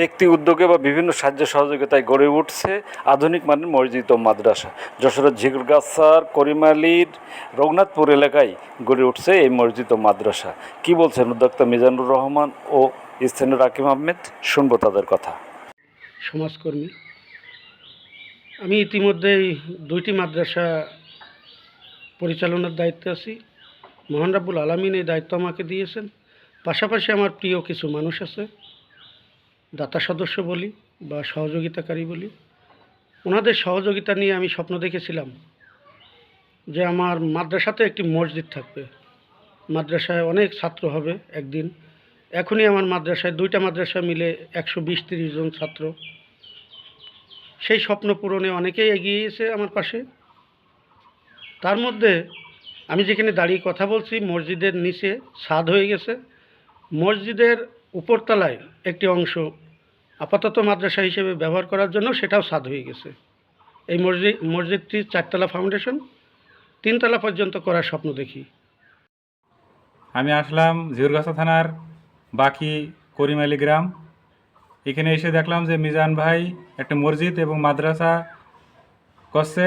ব্যক্তি উদ্যোগে বা বিভিন্ন সাহায্য সহযোগিতায় গড়ে উঠছে আধুনিক মানের মসজিদ ও মাদ্রাসা। যশোরের ঝিগুরগাছার করিমালির, রঘুনাথপুর এলাকায় গড়ে উঠছে এই মসজিদ ও মাদ্রাসা। কি বলছেন উদ্যোক্তা মিজানুর রহমান ও স্থানীয় রাকিম আহমেদ? শুনব তাদের কথা। সমাজকর্মী। আমি ইতিমধ্যেই দুইটি মাদ্রাসা পরিচালনার দায়িত্বে আছি। মহান রাব্বুল আলমিন এই দায়িত্ব আমাকে দিয়েছেন। পাশাপাশি আমার প্রিয় কিছু মানুষ আছে। দাতা সদস্য বলি বা সহযোগিতাকারী বলি, ওনাদের সহযোগিতা নিয়ে আমি স্বপ্ন দেখেছিলাম যে আমার মাদ্রাসাতে একটি মসজিদ থাকবে। মাদ্রাসায় অনেক ছাত্র হবে একদিন। এখনই আমার মাদ্রাসায় দুইটা মাদ্রাসা মিলে একশো বিশ তিরিশ জন ছাত্র। সেই স্বপ্ন পূরণে অনেকেই এগিয়ে এসে আমার পাশে। তার মধ্যে আমি যেখানে দাঁড়িয়ে কথা বলছি, মসজিদের নিচে ছাদ হয়ে গেছে। মসজিদের উপরতলায় একটি অংশ আপাতত মাদ্রাসা হিসেবে ব্যবহার করার জন্য সেটাও ছাদ হয়ে গেছে। এই মসজিদ, মসজিদটি চারতলা ফাউন্ডেশন, তিনতলা পর্যন্ত করার স্বপ্ন দেখি। আমি আসলাম ঝিউরগাছা থানার বাকি করিমালি গ্রাম। এখানে এসে দেখলাম যে মিজান ভাই একটা মসজিদ এবং মাদ্রাসা করছে,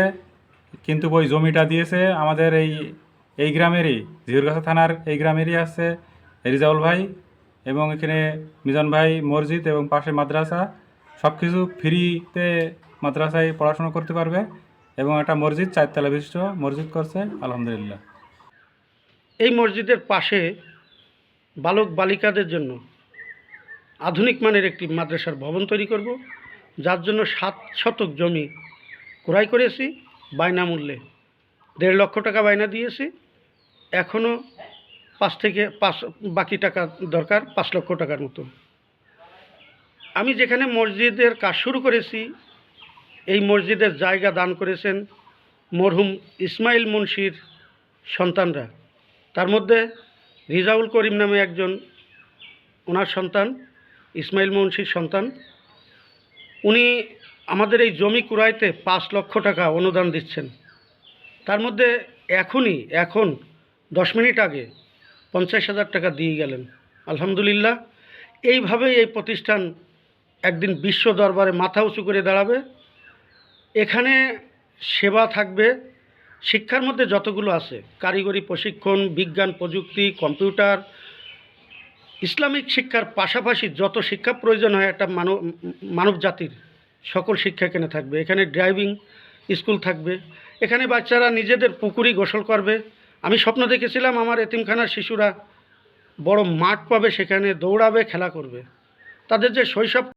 কিন্তু ওই জমিটা দিয়েছে আমাদের এই এই গ্রামেরই ঝিউরগাছা থানার এই গ্রামেরই আছে রিজাউল ভাই। এবং এখানে মিজান ভাই মসজিদ এবং পাশে মাদ্রাসা সব কিছু ফ্রিতে মাদ্রাসায় পড়াশোনা করতে পারবে এবং একটা মসজিদ চারতলা বিশিষ্ট মসজিদ করছে, আলহামদুলিল্লাহ। এই মসজিদের পাশে বালক বালিকাদের জন্য আধুনিক মানের একটি মাদ্রাসার ভবন তৈরি করব, যার জন্য সাত শতক জমি ক্রয় করেছি, বায়না মূল্যে। দেড় লক্ষ টাকা বায়না দিয়েছি। এখনও পাঁচ থেকে পাঁচ, বাকি টাকা দরকার, পাঁচ লক্ষ টাকার মতো। আমি যেখানে মসজিদের কাজ শুরু করেছি, এই মসজিদের জায়গা দান করেছেন মরহুম ইসমাইল মুন্সির সন্তানরা। তার মধ্যে রিজাউল করিম নামে একজন, ওনার সন্তান, ইসমাইল মুন্সির সন্তান। উনি আমাদের এই জমি কুড়াইতে পাঁচ লক্ষ টাকা অনুদান দিচ্ছেন। তার মধ্যে এখনই, এখন, দশ মিনিট আগে পঞ্চাশ হাজার টাকা দিয়ে গেলেন। আলহামদুলিল্লাহ। এইভাবেই এই প্রতিষ্ঠান একদিন বিশ্ব দরবারে মাথা উঁচু করে দাঁড়াবে। এখানে সেবা থাকবে। শিক্ষার মধ্যে যতগুলো আছে, কারিগরি প্রশিক্ষণ, বিজ্ঞান প্রযুক্তি, কম্পিউটার, ইসলামিক শিক্ষার পাশাপাশি যত শিক্ষা প্রয়োজন হয়, একটা মানব মানব জাতির সকল শিক্ষা এখানে থাকবে। এখানে ড্রাইভিং স্কুল থাকবে। এখানে বাচ্চারা নিজেদের পুকুরি গোসল করবে। আমি স্বপ্ন দেখেছিলাম আমার এতিমখানার শিশুরা বড় মাঠ পাবে, সেখানে দৌড়াবে, খেলা করবে। তাদের যে শৈশব